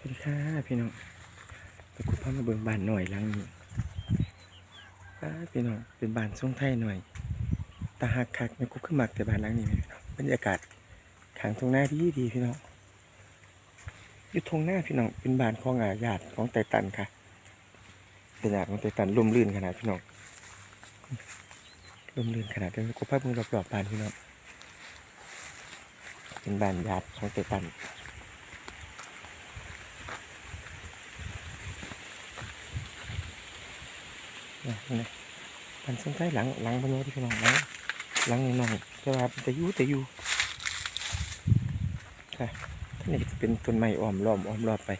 สวัสดีค่ะพี่น้องไปคุพามาเบิ่งบ้านหน่อยหลังนี้ป้าพี่น้องเป็นบ้านทรงไทยหน่อยตาหักคักแม่กุ๊กขึ้นมักแต่บ้านหลังนี้พี่น้องบรรยากาศขางทงหน้าที่ดีพี่น้องอยู่ทงหน้าพี่น้องเป็นบ้านของอาญาติของไตตันค่ะเป็นญาติของไตตันร่มรื่นขนาดพี่น้องร่มรื่นขนาดเดินกุพาเบิ่งรอบๆบ้านพี่น้องเป็นบ้านญาติของไตตัน นะมันสนใจหลังหลังบนโน้ที่พี่น้องหลังหลังน้อยๆแต่ว่าแต่ยู่แต่ยู่ค่ะท่านนี้จะเป็นต้นไม้อ้อมล้อมอ้อมรอบไป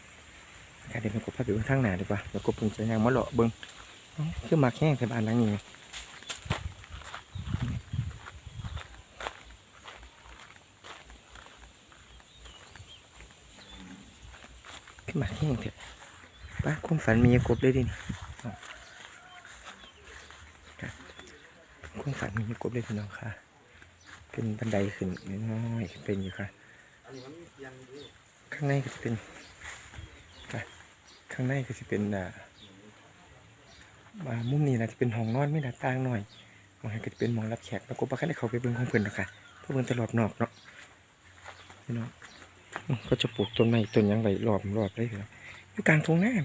ค่ะเดี๋ยวมันก็พาไปเบิ่งทางหน้าดีกว่ามันก็เพิ่งจะยังมาเลาะเบิ่งคือมักแห้งแต่บ้านหลังนี้ไงคือมักแห้งเถอะป้าความฝันมีกบเลยดินี่ คุณฝันมีกบเลยพี่น้องค่ะ เป็นบันไดขึ้นน้อยเป็นอยู่ค่ะ ข้างในก็จะเป็นค่ะข้างในก็จะเป็นอ่าอ่ามุมนี้นะจะเป็นห้องนอนไม่หน้าต่างหน่อยมองให้ก็จะเป็นมองรับแขกแล้วก็บ้านได้เขาไปเบิ่งของเพื่อนหรอกค่ะเพื่อนตลอดนอกเนาะพี่น้องก็จะปลูกต้นไม้ต้นยังไว้รอบรอบเลยพี่น้องอยู่กลางทุ่งหน้องอืม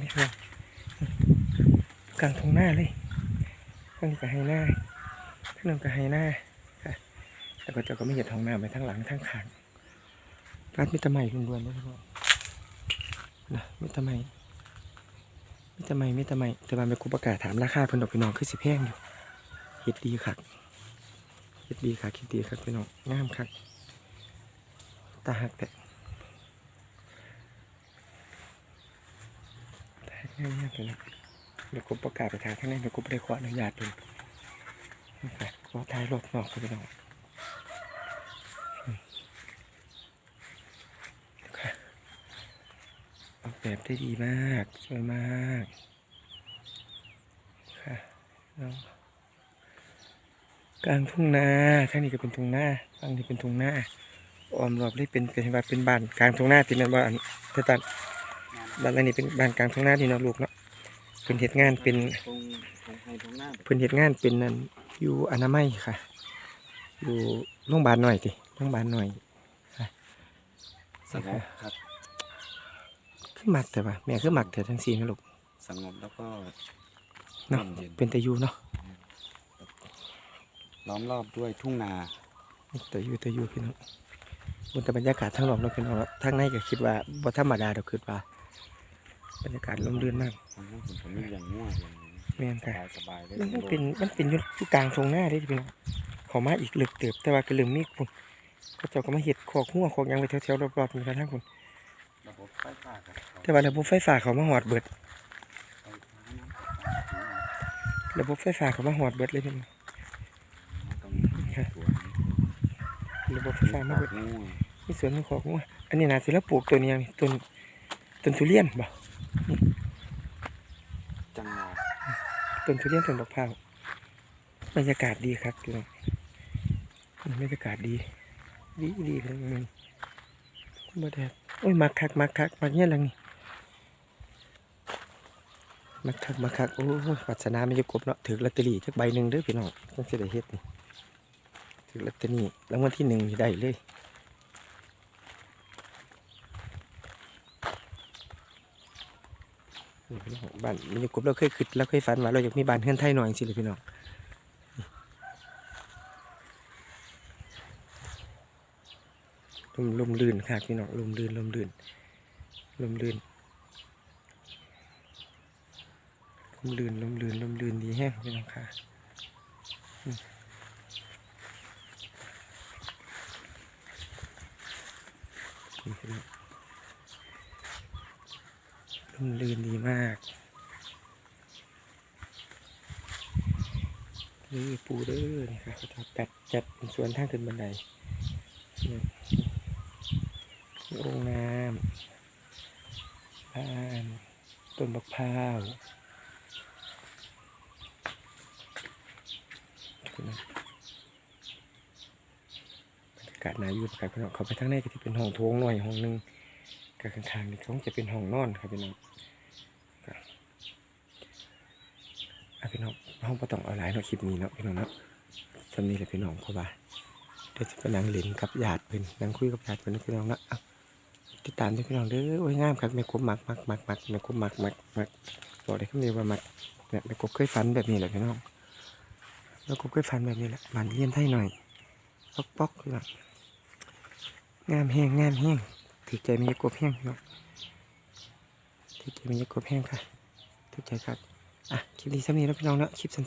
อยู่กลางทุ่งหน้าเลยข้างนี้ก็ให้หน้า ขึ้นึ่งก็ให้หน้าค่ะแล้วก็เจะก็ไม่เห็นท้องหน้าไปทั้งหลังทั้งขางรัดมิตรใหม่ล้วนๆนะพี่น้องนะมิตรใหม่มิตรใหม่มิตรใหม่แต่ว่าไม่กูประกาศถามราคาเพิ่นดอกพี่น้องคือสิแพงอยู่เฮ็ดดีคักเฮ็ดดีคักเฮ็ดดีคักพี่น้องงามคักตาหักแต่ตาหักงามมากเลยนะเดี๋ยวกูประกาศไปทางข้างในเดี๋ยวกูไปขออนุญาตเลย นะครับขอท้ายรถนอกก็ไปนอยค่ะออกแบบได้ดีมากสวยมากค่ะแล้วกลางทุ่งนาข้งนี้ก็เป็นทุ่งนาข้งนี้เป็นทุ่งนาออมรอบเลยเป็นเป็นว่าเป็นบ้านกลางทุ่งนาที่แมันบ้านเทตันบ้านหลังนี้เป็นบ้านกลางทุ่งนาที่นาะลูกเนาะเป็นเหตุงานเป็นเพิ่นเฮ็ดงานเป็นนั่น อยู่อนามัยค่ะ อยู่โรงพยาบาลหน่อยติโรงพยาบาลหน่อยค่ะสงบครับคือมักแต่ว่าแม่คือมักแต่ทั้งสี่นะลูกสงบแล้วก็เนาะร่มเย็นเป็นแต่อยู่เนาะล้อมรอบด้วยทุ่งนาแต่อยู่แต่อยู่พี่น้องบนแต่บรรยากาศทั้งรอบเนาะพี่น้องแล้วทางในก็คิดว่าบ่ธรรมดาดอกคิดว่า บรรยากาศลมรื่นมากผมว่าผมมีอย่างง่วงอย่างนี้ แม่นสค่ะบายสบายๆเลยมันเป็นมันเป็นอยู่อยู่กลางทรงหน้าเด้พี่น้องเขามาอีกเลึกเติบแต่ว่าก็เริ่มมีพุ่นเขาเจ้าก็มาเฮ็ดคอกหัวคอกหยังไว้แถวๆรอบๆนี่ค่ะทั้งพุ่นระบบไฟฟ้าครับแต่ว่าระบบไฟฟ้าเขามาหอดเบิดไฟฟ้าน้ำระบบไฟฟ้าเขามาหอดเบิดเลยพี่น้องตรงนี้สวนระบบไฟฟ้ามาเบิดง่วงมีสวนมีของว่าอันนี้นาสิแล้วปลูกตัวนี้ยังนี่ต้นต้นทุเรียนบ่จังหวะ ต้นทุเรียนต้นบักพร้าวบรรยากาศดีครับพี่น้องบรรยากาศดีดีดีเลยมึงบ่แดดโอ้ยมักคักมักคักมักเนี่ยหลังนี่มักคักมักคักโอ้ยปัสนาไม่จะกบเนาะถือลอตเตอรี่จักใบหนึ่งเด้อพี่น้องต้องสิได้เฮ็ดนี่ถือลอตเตอรี่รางวัลที่หนึ่งได้เลย นี่พี่น้อง บ้านมีอยู่กบเราเคยคิดเราเคยฝันว่าเราอยากมีบ้านเฮือนไทยหน่อยสิเลยพี่น้องลมลมลื่นค่ะพี่น้องลมลื่นลมลื่นลมลื่นลมลื่นลมลื่นลมลื่นดีแห้งพี่น้องค่ะอืมนี่พี่น้อง ลมลื่นดีมาก นี่ปูเด้อนี่ค่ะเขาจะจัดจัดเป็นสวนทางขึ้นบันไดนี่มีโองน้ำบ้านต้นบักพร้าวบรรยากาศน่าอยู่นะครับพี่น้องเขาไปทางในก็จะเป็นห้องโถงหน่อยห้องหนึง กับข้างๆนี่คงจะเป็นห้องนอนครับพี่น้องอะพี่น้องห้องประต้องเอาหลายเนาะคลิปนี้เนาะพี่น้องเนาะสำนี้แหละพี่น้องเพราะว่าเดี๋ยวจะไปนั่งเล่นกับญาติเพิ่นนั่งคุยกับญาติเพิ่นพี่น้องเนาะติดตามด้วยพี่น้องเด้อโอ้ยงามครับแม่กบมักมักมักมักแม่กบมักมักมักบอกได้คำเดียวว่ามักเนี่ยแม่กบเคยฝันแบบนี้แหละพี่น้องแม่กบเคยฝันแบบนี้แหละมันเยี่ยมไทยหน่อยป๊อกป๊อกพี่น้องงามแห้งงามแห้ง ถือใจมีกบแห้งเน้องถือใจมีกบแห้งค่ะถือใจครับอะคลิปนี้สำนี้แล้วพี่น้องเนาะคลิปสั้น